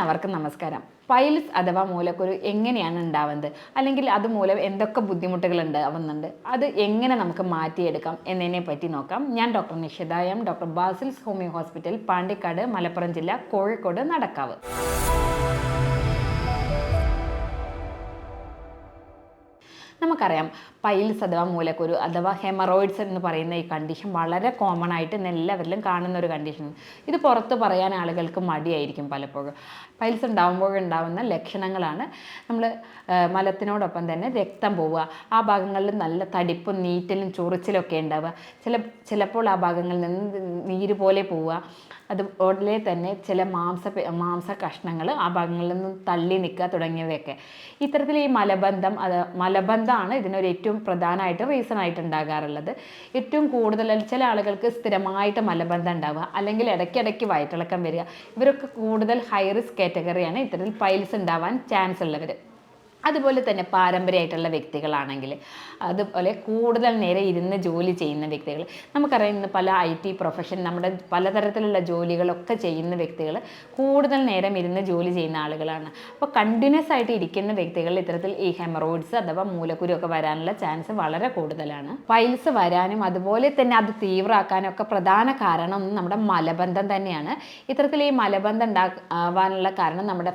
എല്ലാവർക്കും നമസ്കാരം. പൈൽസ് അഥവാ മൂലക്കുരു എങ്ങനെയാണ് ഉണ്ടാവുന്നത്? അല്ലെങ്കിൽ അതുമൂലം എന്തൊക്കെ ബുദ്ധിമുട്ടുകളുണ്ട് ഉണ്ടാവുന്നുണ്ട് അത് എങ്ങനെ നമുക്ക് മാറ്റിയെടുക്കാം എന്നതിനെ പറ്റി നോക്കാം. ഞാൻ doctor Nishitha M doctor Basil's homeo hospital Pandikkad Malappuram ജില്ല കോഴിക്കോട് നടക്കാവ്. നമുക്കറിയാം പൈൽസ് അഥവാ മൂലക്കുരു അഥവാ ഹെമറോയിഡ്സ് എന്ന് പറയുന്ന ഈ കണ്ടീഷൻ വളരെ കോമൺ ആയിട്ട് എല്ലാവരിലും കാണുന്ന ഒരു കണ്ടീഷൻ ഇത് പുറത്ത് പറയാൻ ആളുകൾക്ക് മടിയായിരിക്കും പലപ്പോഴും. പൈൽസ് ഉണ്ടാകുമ്പോഴുണ്ടാവുന്ന ലക്ഷണങ്ങളാണ്. നമ്മൾ മലത്തിനോടൊപ്പം തന്നെ രക്തം പോവുക. ആ ഭാഗങ്ങളിൽ നല്ല തടിപ്പും നീറ്റലും ചൊറിച്ചിലും ഒക്കെ ഉണ്ടാവുക. ചില ചിലപ്പോൾ ആ ഭാഗങ്ങളിൽ നിന്ന് നീര് പോലെ പോവുക. അതുപോലെ തന്നെ ചില മാംസ മാംസ കഷ്ണങ്ങൾ ആ ഭാഗങ്ങളിൽ നിന്ന് തള്ളി നിൽക്കുക തുടങ്ങിയവയൊക്കെ. ഇത്തരത്തിൽ ഈ മലബന്ധം അത് മലബന്ധമാണ് ഇതിനൊരു ഏറ്റവും പ്രധാനമായിട്ട് റീസൺ ആയിട്ട് ഉണ്ടാകാറുള്ളത്. ഏറ്റവും കൂടുതൽ ചില ആളുകൾക്ക് സ്ഥിരമായിട്ട് മലബന്ധം ഉണ്ടാവുക അല്ലെങ്കിൽ ഇടയ്ക്കിടയ്ക്ക് വയറ്റിളക്കം വരിക. ഇവരൊക്കെ കൂടുതൽ ഹൈ റിസ്ക് കാറ്റഗറിയാണ് ഇത്തരത്തിൽ പൈൽസ് ഉണ്ടാവാൻ ചാൻസ് ഉള്ളവർ അതുപോലെ തന്നെ പാരമ്പര്യമായിട്ടുള്ള വ്യക്തികളാണെങ്കിൽ അതുപോലെ കൂടുതൽ നേരെ ഇരുന്ന് ജോലി ചെയ്യുന്ന വ്യക്തികൾ നമുക്കറിയാം ഇന്ന് പല ഐ ടി പ്രൊഫഷൻ നമ്മുടെ പലതരത്തിലുള്ള ജോലികളൊക്കെ ചെയ്യുന്ന വ്യക്തികൾ കൂടുതൽ നേരം ഇരുന്ന് ജോലി ചെയ്യുന്ന ആളുകളാണ്. അപ്പോൾ കണ്ടിന്യൂസ് ആയിട്ട് ഇരിക്കുന്ന വ്യക്തികൾ ഇത്തരത്തിൽ ഈ ഹെമറോയിഡ്സ് അഥവാ മൂലക്കുരു ഒക്കെ വരാനുള്ള ചാൻസ് വളരെ കൂടുതലാണ്. പൈൽസ് വരാനും അതുപോലെ തന്നെ അത് തീവ്രമാക്കാനൊക്കെ പ്രധാന കാരണം നമ്മുടെ മലബന്ധം തന്നെയാണ്. ഇത്തരത്തിൽ ഈ മലബന്ധം ഉണ്ടാവാനുള്ള കാരണം നമ്മുടെ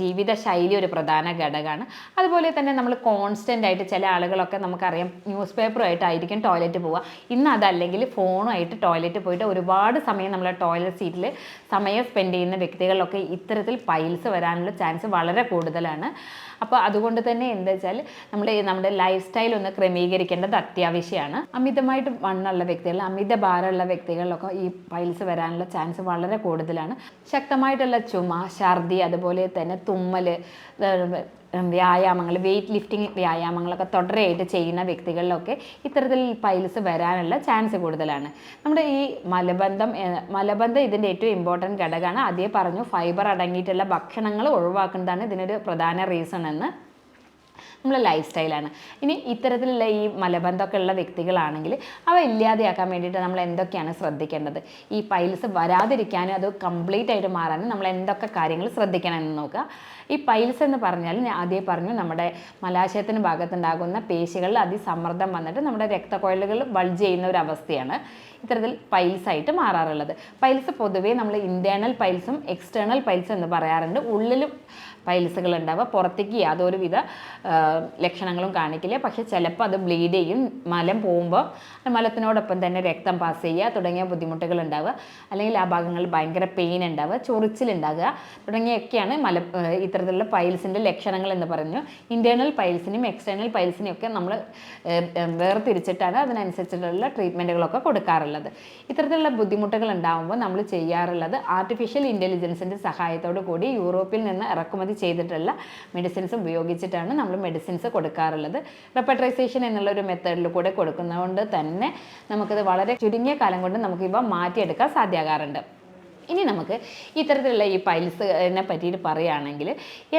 ജീവിത ശൈലി ഒരു പ്രധാന ഘടകമാണ്. അതുപോലെ തന്നെ നമ്മൾ കോൺസ്റ്റന്റ് ആയിട്ട് ചില ആളുകളൊക്കെ നമുക്കറിയാം ന്യൂസ് പേപ്പറുമായിട്ടായിരിക്കും ടോയ്ലറ്റ് പോവുക. ഇന്ന് അതല്ലെങ്കിൽ ഫോണുമായിട്ട് ടോയ്ലറ്റ് പോയിട്ട് ഒരുപാട് സമയം നമ്മൾ ടോയ്ലറ്റ് സീറ്റിൽ സമയം സ്പെൻഡ് ചെയ്യുന്ന വ്യക്തികളിലൊക്കെ ഇത്തരത്തിൽ പൈൽസ് വരാനുള്ള ചാൻസ് വളരെ കൂടുതലാണ്. അപ്പോൾ അതുകൊണ്ട് തന്നെ എന്താ വെച്ചാൽ നമ്മൾ നമ്മുടെ ലൈഫ് സ്റ്റൈൽ ഒന്ന് ക്രമീകരിക്കേണ്ടത് അത്യാവശ്യമാണ്. അമിതമായിട്ട് വണ്ണുള്ള വ്യക്തികൾ അമിത ഭാരമുള്ള വ്യക്തികളിലൊക്കെ ഈ പൈൽസ് വരാനുള്ള ചാൻസ് വളരെ കൂടുതലാണ്. ശക്തമായിട്ടുള്ള ചുമ ഛർദി അതുപോലെ തന്നെ തുമ്മൽ വ്യായാമങ്ങൾ വെയിറ്റ് ലിഫ്റ്റിംഗ് വ്യായാമങ്ങളൊക്കെ തുടരെയായിട്ട് ചെയ്യുന്ന വ്യക്തികളിലൊക്കെ ഇത്തരത്തിൽ പൈൽസ് വരാനുള്ള ചാൻസ് കൂടുതലാണ്. നമ്മുടെ ഈ മലബന്ധം മലബന്ധം ഇതിന്റെ ഏറ്റവും ഇമ്പോർട്ടന്റ് ഘടകമാണ്. ആദ്യം പറഞ്ഞു ഫൈബർ അടങ്ങിയിട്ടുള്ള ഭക്ഷണങ്ങൾ ഒഴിവാക്കുന്നതാണ് ഇതിനൊരു പ്രധാന റീസൺ എന്ന്. നമ്മളെ ലൈഫ് സ്റ്റൈലാണ് ഇനി ഇത്തരത്തിലുള്ള ഈ മലബന്ധമൊക്കെ ഉള്ള വ്യക്തികളാണെങ്കിൽ അവ ഇല്ലാതെയാക്കാൻ വേണ്ടിയിട്ട് നമ്മൾ എന്തൊക്കെയാണ് ശ്രദ്ധിക്കേണ്ടത്? ഈ പൈൽസ് വരാതിരിക്കാനും അത് കംപ്ലീറ്റ് ആയിട്ട് മാറാനും നമ്മൾ എന്തൊക്കെ കാര്യങ്ങൾ ശ്രദ്ധിക്കണം എന്ന് നോക്കുക. ഈ പൈൽസ് എന്ന് പറഞ്ഞാൽ ഞാൻ ആദ്യം പറഞ്ഞു നമ്മുടെ മലാശയത്തിന് ഭാഗത്തുണ്ടാകുന്ന പേശികളിൽ അതിസമ്മർദ്ദം വന്നിട്ട് നമ്മുടെ രക്തക്കൊഴലുകൾ ബൾജ് ചെയ്യുന്ന ഒരു അവസ്ഥയാണ് ഇത്തരത്തിൽ പൈൽസ് ആയിട്ട് മാറാറുള്ളത്. പൈൽസ് പൊതുവേ നമ്മൾ ഇന്റേർണൽ പൈൽസും എക്സ്റ്റേണൽ പൈൽസും എന്ന് പറയാറുണ്ട്. ഉള്ളിലും പൈൽസുകൾ ഉണ്ടാവുക പുറത്തേക്ക് യാതൊരുവിധ ലക്ഷണങ്ങളും കാണിക്കില്ല. പക്ഷെ ചിലപ്പോൾ അത് ബ്ലീഡ് ചെയ്യും. മലം പോകുമ്പോൾ മലത്തിനോടൊപ്പം തന്നെ രക്തം പാസ് ചെയ്യുക തുടങ്ങിയ ബുദ്ധിമുട്ടുകൾ ഉണ്ടാവുക അല്ലെങ്കിൽ ആ ഭാഗങ്ങളിൽ ഭയങ്കര പെയിൻ ഉണ്ടാവുക ചൊറിച്ചിലുണ്ടാകുക തുടങ്ങിയൊക്കെയാണ് മല ഇത്തരത്തിലുള്ള പൈൽസിന്റെ ലക്ഷണങ്ങൾ എന്ന് പറഞ്ഞു. ഇന്റേർണൽ പൈൽസിനും എക്സ്റ്റേണൽ പൈൽസിനും ഒക്കെ നമ്മൾ വേർതിരിച്ചിട്ടാണ് അതിനനുസരിച്ചിട്ടുള്ള ട്രീറ്റ്മെന്റുകളൊക്കെ കൊടുക്കാറുള്ളത്. ഇത്തരത്തിലുള്ള ബുദ്ധിമുട്ടുകൾ ഉണ്ടാകുമ്പോൾ നമ്മൾ ചെയ്യാറുള്ളത് ആർട്ടിഫിഷ്യൽ ഇന്റലിജൻസിന്റെ സഹായത്തോടു കൂടി യൂറോപ്പിൽ നിന്ന് ഇറക്കുമതി ചെയ്തിട്ടുള്ള മെഡിസിൻസ് ഉപയോഗിച്ചിട്ടാണ് നമ്മൾ മെഡിസിൻസ് കൊടുക്കാറുള്ളത്. റെപ്പട്രൈസേഷൻ എന്നുള്ള ഒരു മെത്തേഡിൽ കൂടെ കൊടുക്കുന്നതുകൊണ്ട് തന്നെ നമുക്കത് വളരെ ചുരുങ്ങിയ കാലം കൊണ്ട് നമുക്ക് ഇവ മാറ്റിയെടുക്കാൻ സാധ്യമാകാറുണ്ട് ഇനി നമുക്ക് ഇത്തരത്തിലുള്ള ഈ പൈൽസിനെ പറ്റിയിട്ട് പറയുകയാണെങ്കിൽ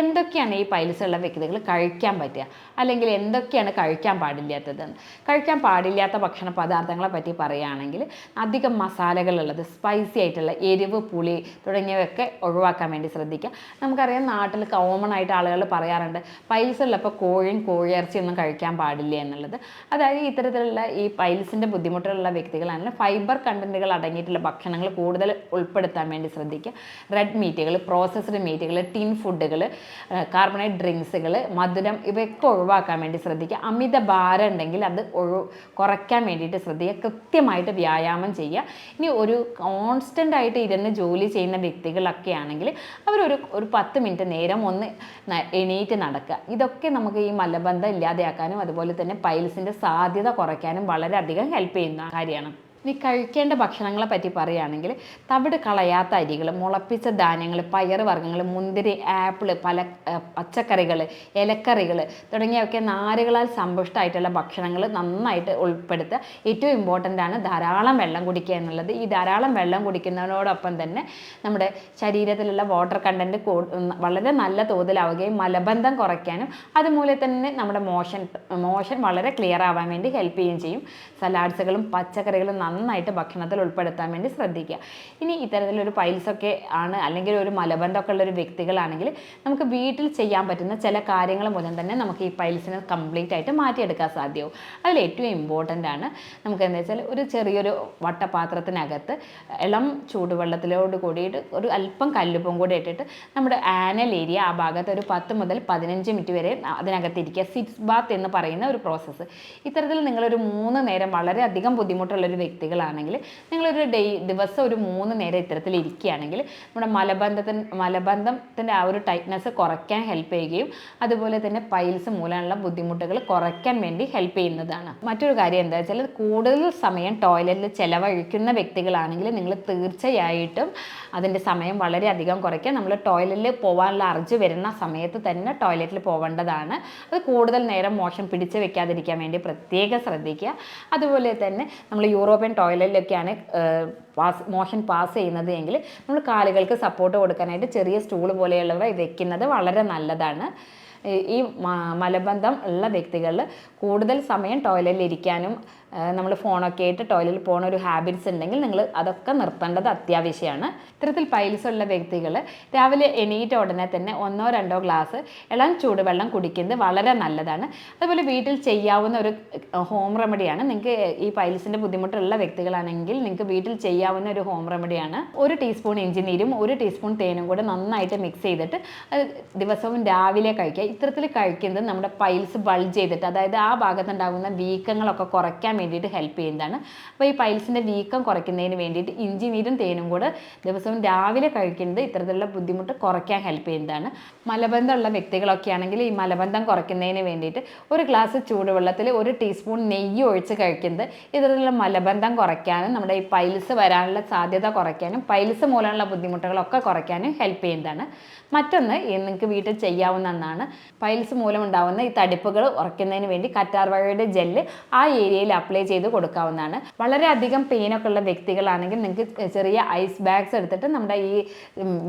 എന്തൊക്കെയാണ് ഈ പൈൽസുള്ള വ്യക്തികൾ കഴിക്കാൻ പറ്റുക. അല്ലെങ്കിൽ എന്തൊക്കെയാണ് കഴിക്കാൻ പാടില്ലാത്തത്? കഴിക്കാൻ പാടില്ലാത്ത ഭക്ഷണ പദാർത്ഥങ്ങളെ പറ്റി പറയുകയാണെങ്കിൽ അധികം മസാലകളുള്ളത് സ്പൈസി ആയിട്ടുള്ള എരിവ് പുളി തുടങ്ങിയവയൊക്കെ ഒഴിവാക്കാൻ വേണ്ടി ശ്രദ്ധിക്കുക. നമുക്കറിയാം നാട്ടിൽ കോമൺ ആയിട്ട് ആളുകൾ പറയാറുണ്ട് പൈൽസ് ഉള്ളപ്പോൾ കോഴിയും കോഴിയിറച്ചിയൊന്നും കഴിക്കാൻ പാടില്ല എന്നുള്ളത്. അതായത് ഇത്തരത്തിലുള്ള ഈ പൈൽസിന്റെ ബുദ്ധിമുട്ടുള്ള വ്യക്തികളാണെങ്കിൽ ഫൈബർ കണ്ടന്റുകൾ അടങ്ങിയിട്ടുള്ള ഭക്ഷണങ്ങൾ കൂടുതൽ ഉൾപ്പെടുത്താൻ വരുത്താൻ വേണ്ടി ശ്രദ്ധിക്കുക. റെഡ് മീറ്റുകൾ പ്രോസസ്ഡ് മീറ്റുകൾ ടിൻ ഫുഡുകൾ കാർബണേറ്റ് ഡ്രിങ്ക്സുകൾ മധുരം ഇവയൊക്കെ ഒഴിവാക്കാൻ വേണ്ടി ശ്രദ്ധിക്കുക. അമിത ഭാരം ഉണ്ടെങ്കിൽ അത് ഒഴു കുറയ്ക്കാൻ വേണ്ടിയിട്ട് ശ്രദ്ധിക്കുക. കൃത്യമായിട്ട് വ്യായാമം ചെയ്യുക. ഇനി ഒരു കോൺസ്റ്റന്റ് ആയിട്ട് ഇരുന്ന് ജോലി ചെയ്യുന്ന വ്യക്തികളൊക്കെ ആണെങ്കിൽ അവരൊരു ഒരു പത്ത് മിനിറ്റ് നേരം ഒന്ന് എണീറ്റ് നടക്കുക. ഇതൊക്കെ നമുക്ക് ഈ മലബന്ധം ഇല്ലാതെയാക്കാനും അതുപോലെ തന്നെ പൈൽസിന്റെ സാധ്യത കുറയ്ക്കാനും വളരെയധികം ഹെൽപ്പ് ചെയ്യുന്ന കാര്യമാണ്. ഇനി കഴിക്കേണ്ട ഭക്ഷണങ്ങളെ പറ്റി പറയുകയാണെങ്കിൽ തവിട് കളയാത്ത അരികൾ മുളപ്പിച്ച ധാന്യങ്ങൾ പയർ വർഗങ്ങൾ മുന്തിരി ആപ്പിൾ പല പച്ചക്കറികൾ ഇലക്കറികൾ തുടങ്ങിയവയൊക്കെ നാരുകളാൽ സമ്പുഷ്ടമായിട്ടുള്ള ഭക്ഷണങ്ങൾ നന്നായിട്ട് ഉൾപ്പെടുത്തുക. ഏറ്റവും ഇമ്പോർട്ടന്റ് ആണ് ധാരാളം വെള്ളം കുടിക്കുക എന്നുള്ളത്. ഈ ധാരാളം വെള്ളം കുടിക്കുന്നതിനോടൊപ്പം തന്നെ നമ്മുടെ ശരീരത്തിലുള്ള വാട്ടർ കണ്ടന്റ് വളരെ നല്ല തോതിലാവുകയും മലബന്ധം കുറയ്ക്കാനും അതുമൂലം തന്നെ നമ്മുടെ മോഷൻ മോഷൻ വളരെ ക്ലിയർ ആവാൻ വേണ്ടി ഹെൽപ്പ് ചെയ്യുകയും ചെയ്യും. സലാഡ്സുകളും പച്ചക്കറികളും നന്നായി നന്നായിട്ട് ഭക്ഷണത്തിൽ ഉൾപ്പെടുത്താൻ വേണ്ടി ശ്രദ്ധിക്കുക. ഇനി ഇത്തരത്തിലൊരു പൈൽസൊക്കെ ആണ് അല്ലെങ്കിൽ ഒരു മലബന്ധമൊക്കെ ഉള്ള ഒരു വ്യക്തികളാണെങ്കിൽ നമുക്ക് വീട്ടിൽ ചെയ്യാൻ പറ്റുന്ന ചില കാര്യങ്ങൾ മൂലം തന്നെ നമുക്ക് ഈ പൈൽസിനെ കംപ്ലീറ്റ് ആയിട്ട് മാറ്റിയെടുക്കാൻ സാധ്യമാവും അതിൽ ഏറ്റവും ഇമ്പോർട്ടന്റ് ആണ് നമുക്ക് എന്താ വെച്ചാൽ ഒരു ചെറിയൊരു വട്ടപാത്രത്തിനകത്ത് ഇളം ചൂടുവെള്ളത്തിലോട് കൂടിയിട്ട് ഒരു അല്പം കല്ലുപ്പും കൂടി ഇട്ടിട്ട് നമ്മുടെ ആനൽ ഏരിയ ആ ഭാഗത്ത് ഒരു പത്ത് മുതൽ പതിനഞ്ച് മിനിറ്റ് വരെ അതിനകത്ത് ഇരിക്കുക. സിറ്റ്സ് ബാത്ത് എന്ന് പറയുന്ന ഒരു പ്രോസസ്സ് ഇത്തരത്തിൽ നിങ്ങളൊരു മൂന്ന് നേരം വളരെയധികം ബുദ്ധിമുട്ടുള്ള ഒരു വ്യക്തികളാണെങ്കിൽ നിങ്ങളൊരു ഡേ ദിവസം ഒരു മൂന്ന് നേരം ഇത്തരത്തിൽ ഇരിക്കുകയാണെങ്കിൽ നമ്മുടെ മലബന്ധത്തിന് മലബന്ധത്തിന്റെ ആ ഒരു ടൈറ്റ്നെസ് കുറയ്ക്കാൻ ഹെൽപ്പ് ചെയ്യുകയും അതുപോലെ തന്നെ പൈൽസ് മൂലമുള്ള ബുദ്ധിമുട്ടുകൾ കുറയ്ക്കാൻ വേണ്ടി ഹെൽപ്പ് ചെയ്യുന്നതാണ്. മറ്റൊരു കാര്യം എന്താ വെച്ചാൽ കൂടുതൽ സമയം ടോയ്ലറ്റിൽ ചിലവഴിക്കുന്ന വ്യക്തികളാണെങ്കിൽ നിങ്ങൾ തീർച്ചയായിട്ടും അതിന്റെ സമയം വളരെയധികം കുറയ്ക്കുക. നമ്മൾ ടോയ്ലറ്റിൽ പോകാനുള്ള അർജ് വരുന്ന സമയത്ത് തന്നെ ടോയ്ലറ്റിൽ പോവേണ്ടതാണ്. അത് കൂടുതൽ നേരം മോശം പിടിച്ചു വെക്കാതിരിക്കാൻ വേണ്ടി പ്രത്യേകം ശ്രദ്ധിക്കുക. അതുപോലെ തന്നെ നമ്മൾ യൂറോപ്യൻ ടോയ്ലറ്റിലൊക്കെയാണ് പാസ് മോഷൻ പാസ് ചെയ്യുന്നത് എങ്കിൽ നമ്മൾ കാലുകൾക്ക് സപ്പോർട്ട് കൊടുക്കാനായിട്ട് ചെറിയ സ്റ്റൂൾ പോലെയുള്ളവ വെക്കുന്നത് വളരെ നല്ലതാണ്. ഈ- മലബന്ധം ഉള്ള വ്യക്തികളിൽ കൂടുതൽ സമയം ടോയ്ലറ്റിൽ ഇരിക്കാനും നമ്മൾ ഫോണൊക്കെ ആയിട്ട് ടോയ്ലറ്റിൽ പോകുന്ന ഒരു ഹാബിറ്റ്സ് ഉണ്ടെങ്കിൽ നിങ്ങൾ അതൊക്കെ നിർത്തേണ്ടത് അത്യാവശ്യമാണ്. ഇത്തരത്തിൽ പൈൽസ് ഉള്ള വ്യക്തികൾ രാവിലെ എണീറ്റ ഉടനെ തന്നെ ഒന്നോ രണ്ടോ ഗ്ലാസ് ഇളം ചൂടുവെള്ളം കുടിക്കുന്നത് വളരെ നല്ലതാണ്. അതുപോലെ വീട്ടിൽ ചെയ്യാവുന്ന ഒരു ഹോം റെമഡിയാണ് നിങ്ങൾക്ക് ഈ പൈൽസിന്റെ ബുദ്ധിമുട്ടുള്ള വ്യക്തികളാണെങ്കിൽ നിങ്ങൾക്ക് വീട്ടിൽ ചെയ്യാവുന്ന ഒരു ഹോം റെമഡിയാണ് ഒരു ടീസ്പൂൺ ഇഞ്ചിനീരും ഒരു ടീസ്പൂൺ തേനും കൂടെ നന്നായിട്ട് മിക്സ് ചെയ്തിട്ട് ദിവസവും രാവിലെ കഴിക്കുക. ഇത്തരത്തിൽ കഴിക്കുന്നത് നമ്മുടെ പൈൽസ് ബൾജ് ചെയ്തിട്ട് അതായത് ആ ഭാഗത്തുണ്ടാകുന്ന വീക്കങ്ങളൊക്കെ കുറയ്ക്കാൻ വേണ്ടിയിട്ട് ഹെൽപ്പ് ചെയ്യുന്നതാണ്. അപ്പോൾ ഈ പൈൽസിന്റെ വീക്കം കുറയ്ക്കുന്നതിന് വേണ്ടിയിട്ട് ഇഞ്ചി നീരും തേനും കൂടെ ദിവസവും രാവിലെ കഴിക്കുന്നത് ഇത്തരത്തിലുള്ള ബുദ്ധിമുട്ട് കുറയ്ക്കാൻ ഹെൽപ്പ് ചെയ്യുന്നതാണ്. മലബന്ധമുള്ള വ്യക്തികളൊക്കെ ആണെങ്കിൽ ഈ മലബന്ധം കുറയ്ക്കുന്നതിന് വേണ്ടിയിട്ട് ഒരു ഗ്ലാസ് ചൂടുവെള്ളത്തിൽ ഒരു ടീസ്പൂൺ നെയ്യ് ഒഴിച്ച് കഴിക്കുന്നത് ഇത്തരത്തിലുള്ള മലബന്ധം കുറയ്ക്കാനും നമ്മുടെ ഈ പൈൽസ് വരാനുള്ള സാധ്യത കുറയ്ക്കാനും പൈൽസ് മൂലമുള്ള ബുദ്ധിമുട്ടുകളൊക്കെ കുറയ്ക്കാനും ഹെൽപ്പ് ചെയ്യുന്നതാണ്. മറ്റൊന്ന് നിങ്ങൾക്ക് വീട്ടിൽ ചെയ്യാവുന്ന ഒന്നാണ് പൈൽസ് മൂലമുണ്ടാവുന്ന ഈ തടിപ്പുകൾ ഉറയ്ക്കുന്നതിന് വേണ്ടി കറ്റാർവാഴയുടെ ജെല്ല് ആ ഏരിയയിൽ അപ്ലൈ ചെയ്ത് കൊടുക്കാവുന്നതാണ്. വളരെയധികം പെയിനൊക്കെ ഉള്ള വ്യക്തികളാണെങ്കിൽ നിങ്ങൾക്ക് ചെറിയ ഐസ് ബാഗ്സ് എടുത്തിട്ട് നമ്മുടെ ഈ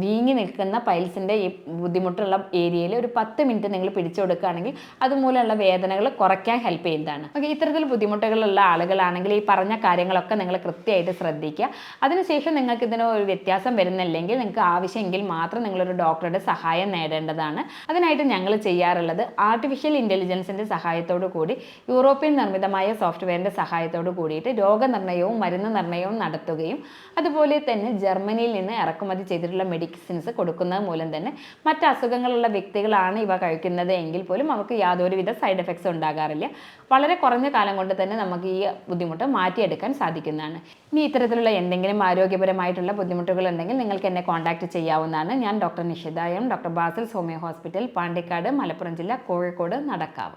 വീങ്ങി നിൽക്കുന്ന പൈൽസിന്റെ ഈ ബുദ്ധിമുട്ടുള്ള ഏരിയയിൽ ഒരു പത്ത് മിനിറ്റ് നിങ്ങൾ പിടിച്ചു കൊടുക്കുകയാണെങ്കിൽ അതുമൂലമുള്ള വേദനകൾ കുറയ്ക്കാൻ ഹെൽപ്പ് ചെയ്യുന്നതാണ്. ഓക്കെ ഇത്തരത്തിൽ ബുദ്ധിമുട്ടുകളുള്ള ആളുകളാണെങ്കിൽ ഈ പറഞ്ഞ കാര്യങ്ങളൊക്കെ നിങ്ങൾ കൃത്യമായിട്ട് ശ്രദ്ധിക്കുക. അതിനുശേഷം നിങ്ങൾക്ക് ഇതിന് ഒരു വ്യത്യാസം വരുന്നില്ലെങ്കിൽ നിങ്ങൾക്ക് ആവശ്യമെങ്കിൽ മാത്രം നിങ്ങളൊരു ഡോക്ടറുടെ സഹായം നേടേണ്ടതാണ്. അതിനായിട്ട് ഞങ്ങൾ ചെയ്യാറുള്ളത്. ആർട്ടിഫിഷ്യൽ ഇന്റലിജൻസിന്റെ സഹായത്തോടു കൂടി യൂറോപ്യൻ നിർമ്മിതമായ സോഫ്റ്റ്വെയറിന്റെ സഹായത്തോടു കൂടിയിട്ട് രോഗനിർണയവും മരുന്ന് നിർണയവും നടത്തുകയും അതുപോലെ തന്നെ ജർമ്മനിയിൽ നിന്ന് ഇറക്കുമതി ചെയ്തിട്ടുള്ള മെഡിസിൻസ് കൊടുക്കുന്നത് മൂലം തന്നെ മറ്റ് അസുഖങ്ങളുള്ള വ്യക്തികളാണ് ഇവ കഴിക്കുന്നത് എങ്കിൽ പോലും അവർക്ക് യാതൊരുവിധ സൈഡ് എഫക്ട്സ് ഉണ്ടാകാറില്ല. വളരെ കുറഞ്ഞ കാലം കൊണ്ട് തന്നെ നമുക്ക് ഈ ബുദ്ധിമുട്ട് മാറ്റിയെടുക്കാൻ സാധിക്കുന്നതാണ്. ഇനി ഇത്തരത്തിലുള്ള എന്തെങ്കിലും ആരോഗ്യപരമായിട്ടുള്ള ബുദ്ധിമുട്ടുകൾ ഉണ്ടെങ്കിൽ നിങ്ങൾക്ക് എന്നെ കോൺടാക്റ്റ് ചെയ്യാവുന്നതാണ്. ഞാൻ doctor Nishitha doctor Basil Soumya hospital Pandikkad Malappuram ജില്ല കോഴിക്കോട് നടക്കാവ്.